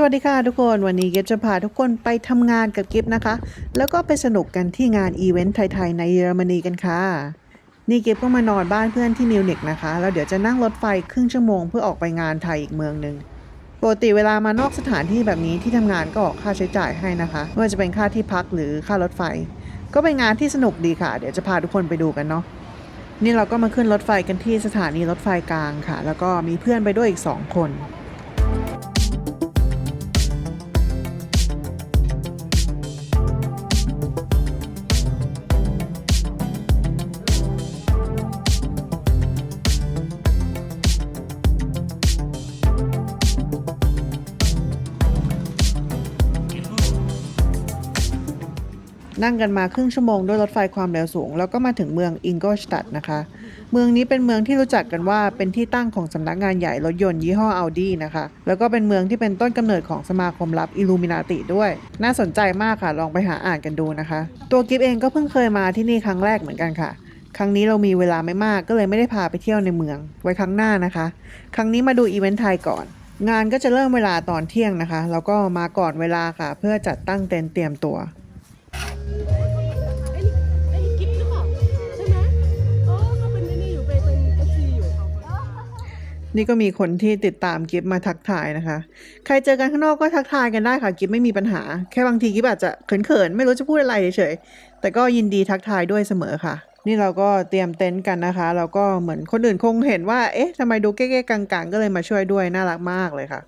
สวัสดีค่ะทุกคนวันนี้เกิฟจะพาทุกคนไปทำงานกับกิฟนะคะ แล้วก็ไปสนุกกันที่งานอีเวนต์ไทยๆในเยอรมนีกันค่ะ นี่เกิฟก็มานอนบ้านเพื่อนที่มิวนิกนะคะ แล้วเดี๋ยวจะนั่งรถไฟครึ่งชั่วโมงเพื่อออกไปงานไทยอีกเมืองหนึ่งปกติเวลามานอกสถานที่แบบนี้ที่ทำงานก็ออกค่าใช้จ่ายให้นะคะไม่ว่าจะเป็นค่าที่พักหรือค่ารถไฟ ก็เป็นงานที่สนุกดีค่ะ เดี๋ยวจะพาทุกคนไปดูกันเนาะนี่เราก็มาขึ้นรถไฟกันที่สถานีรถไฟกลางค่ะ แล้วก็มีเพื่อนไปด้วยอีกสองคน นั่งกันมาครึ่งชั่วโมงด้วยรถไฟความเร็วสูง แล้วก็มาถึงเมืองอิงโกสตัดนะคะ เมืองนี้เป็นเมืองที่รู้จักกันว่าเป็นที่ตั้งของสำนักงานใหญ่รถยนต์ยี่ห้อ Audi นะคะ แล้วก็เป็นเมืองที่เป็นต้นกำเนิดของสมาคมลับอิลูมินาติด้วย น่าสนใจมากค่ะ ลองไปหาอ่านกันดูนะคะ ตัวกิฟเองก็เพิ่งเคยมาที่นี่ครั้งแรกเหมือนกันค่ะครั้งนี้เรามีเวลาไม่มากก็เลยไม่ได้พาไปเที่ยวในเมือง ไว้ครั้งหน้านะคะ ครั้งนี้มาดูอีเวนต์ไทยก่อน งานก็จะเริ่มเวลาตอนเที่ยงนะคะ แล้วก็มาก่อนเวลาค่ะ เพื่อจัดตั้งเต็นท์เตรียมตัว นี่ก็มีคนที่ติดตามกิฟมาทักทายนะคะ ใครเจอกันข้างนอกก็ทักทายกันได้ค่ะกิฟไม่มีปัญหา แค่บางทีกิฟอาจจะเขินๆ ไม่รู้จะพูดอะไรเฉยๆ แต่ก็ยินดีทักทายด้วยเสมอค่ะ นี่เราก็เตรียมเต็นท์กันนะคะ เราก็เหมือนคนอื่นคงเห็นว่า เอ๊ะทำไมดูเก๊ๆกังๆ ก็เลยมาช่วยด้วยน่ารักมากเลยค่ะ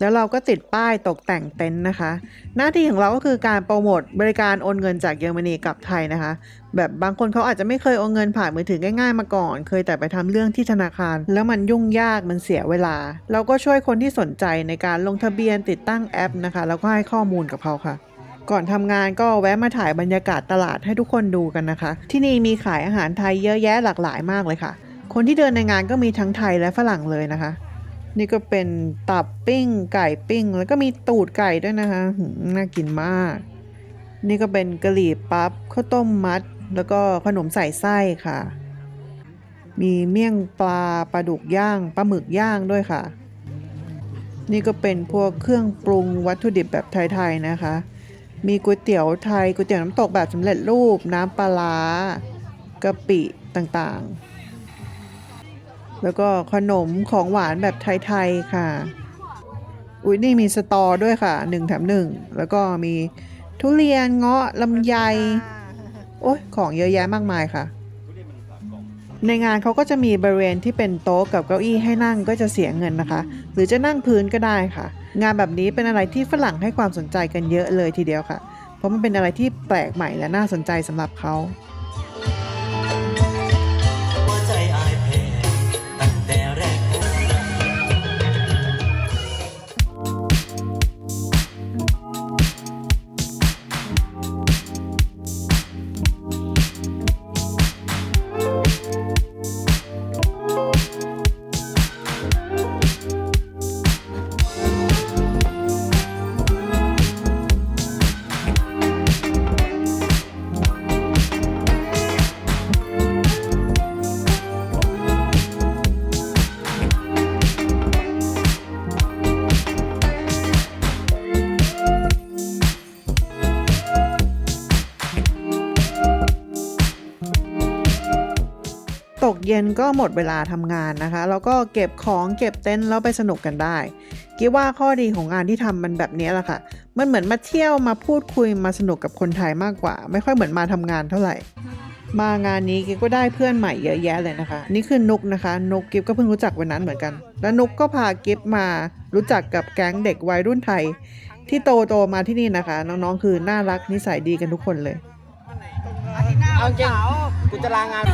แล้วเราก็ติดป้ายตกแต่งเต็นท์นะคะ หน้าที่ของเราก็คือการโปรโมทบริการโอนเงินจากเยอรมนีกลับไทยนะคะ แบบบางคนเขาอาจจะไม่เคยโอนเงินผ่านมือถือง่ายๆมาก่อน เคยแต่ไปทำเรื่องที่ธนาคาร แล้วมันยุ่งยากมันเสียเวลา เราก็ช่วยคนที่สนใจในการลงทะเบียนติดตั้งแอปนะคะ แล้วก็ให้ข้อมูลกับเขาค่ะก่อนทำงานก็แวะมาถ่ายบรรยากาศตลาดให้ทุกคนดูกันนะคะ ที่นี่มีขายอาหารไทยเยอะแยะหลากหลายมากเลยค่ะ คนที่เดินในงานก็มีทั้งไทยและฝรั่งเลยนะคะ นี่ก็เป็นตับปิ้งไก่ปิ้ง แล้วก็มีตูดไก่ด้วยนะคะน่ากินมาก นี่ก็เป็นกะหรี่ปั๊บข้าวต้มมัด แล้วก็ขนมใส่ไส้ค่ะ มีเมี่ยงปลาปลาดุกย่างปลาหมึกย่างด้วยค่ะ นี่ก็เป็นพวกเครื่องปรุงวัตถุดิบแบบไทยๆนะคะ มีก๋วยเตี๋ยวไทยก๋วยเตี๋ยวน้ำตกแบบสำเร็จรูปน้ำปลาร้ากะปิต่างๆ แล้วก็ขนมของหวานแบบไทยๆค่ะ อุ้ยนี่มีสตอด้วยค่ะหนึ่งแถมหนึ่งแล้วก็มีทุเรียนเงาะลำไย โอ้ยของเยอะแยะมากมายค่ะ ในงานเขาก็จะมีบริเวณที่เป็นโต๊ะกับเก้าอี้ให้นั่งก็จะเสียเงินนะคะ หรือจะนั่งพื้นก็ได้ค่ะ งานแบบนี้เป็นอะไรที่ฝรั่งให้ความสนใจกันเยอะเลยทีเดียวค่ะ เพราะมันเป็นอะไรที่แปลกใหม่และน่าสนใจสำหรับเขา เย็นก็หมดเวลาทำงานนะคะ แล้วก็เก็บของเก็บเต็นท์แล้วไปสนุกกันได้คิดว่าข้อดีของงานที่ทำมันแบบนี้แหละค่ะ มันเหมือนมาเที่ยวมาพูดคุยมาสนุกกับคนไทยมากกว่า ไม่ค่อยเหมือนมาทำงานเท่าไหร่ มางานนี้กิ๊ก็ได้เพื่อนใหม่เยอะแยะเลยนะคะ นี่คือนุกนะคะ นุกกิ๊ก็เพิ่งรู้จักวันนั้นเหมือนกัน แล้วนุกก็พากิ๊มารู้จักกับแก๊งเด็กวัยรุ่นไทย ที่โตโตมาที่นี่นะคะ น้องๆคือน่ารักนิสัยดีกันทุกคนเลย เอาจริงกูจะลางาน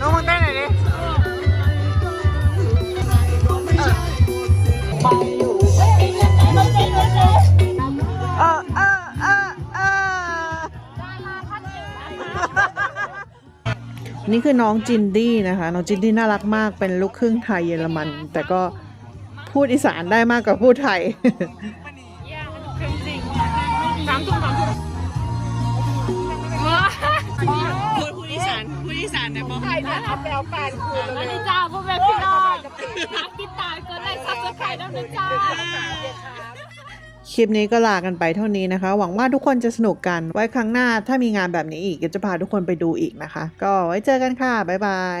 น้องมึงเต้นหน่อยดิเออเออเออเออนี่คือน้องจินดี้นะคะ น้องจินดี้น่ารักมาก เป็นลูกครึ่งไทยเยอรมัน แต่ก็พูดอีสานได้มากกว่าพูดไทย สามทุ่ม เอาแปลวแปนคืนเลยจ้าพ่อแม่พี่น้องติดตามกดไลค์ซับสไครต์ด้วยนะจ้าคลิปนี้ก็ลากันไปเท่านี้นะคะ หวังว่าทุกคนจะสนุกกัน ไว้ครั้งหน้าถ้ามีงานแบบนี้อีกก็จะพาทุกคนไปดูอีกนะคะ ก็ไว้เจอกันค่ะ บ๊ายบาย